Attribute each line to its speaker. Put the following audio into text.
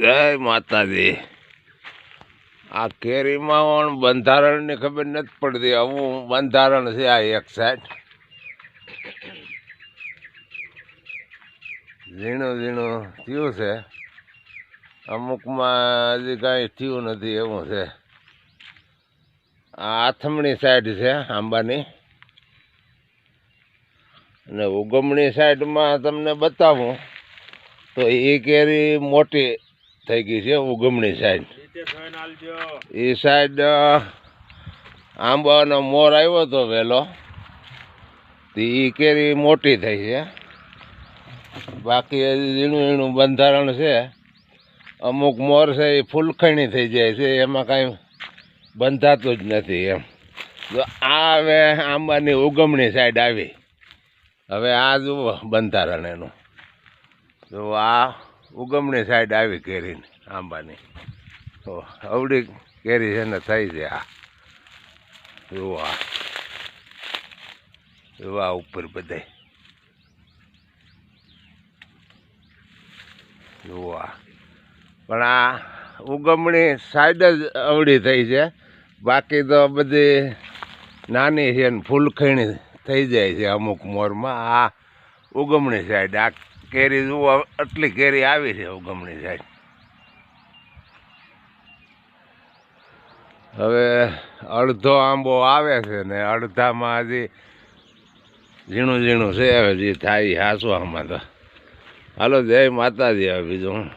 Speaker 1: જય માતાજી. આ કેરીમાં પણ બંધારણની ખબર નથી પડતી. આવું બંધારણ છે આ એક સાઈડ. ઝીણું ઝીણું થયું છે. અમુકમાં હજી કાંઈ થયું નથી એવું છે. આ આથમણી સાઈડ છે આંબાની. અને ઉગમણી સાઈડમાં તમને બતાવું તો એ કેરી મોટી થઈ ગઈ છે ઉગમણી સાઈડ. એ સાઈડ આંબાનો મોર આવ્યો હતો વહેલો. તો એ કેરી મોટી થઈ છે. બાકી ઝીણું ઝીણું બંધારણ છે. અમુક મોર છે એ ફૂલખણી થઈ જાય છે એમાં કાંઈ બંધાતું જ નથી એમ. તો આ હવે આંબાની ઉગમણી સાઈડ આવી. હવે આ જુઓ બંધારણ એનું. તો આ ઉગમણી સાઈડ આવી કેરીની આંબાની. તો અવડી કેરી છે ને થઈ છે આ. એવા એવા ઉપર બધાય. જુઓ પણ આ ઉગમણી સાઈડ જ અવળી થઈ છે. બાકી તો બધી નાની છે ને ફૂલખીણી થઈ જાય છે અમુક મોરમાં. આ ઉગમણી સાઈડ, આ કેરી જુઓ, આટલી કેરી આવી છે ઉગમણી સાહેબ. હવે અડધો આંબો આવે છે ને અડધામાં હજી ઝીણું ઝીણું છે હવે જે થાય હાસવામાં તો. હાલો, જય માતાજી હવે બીજું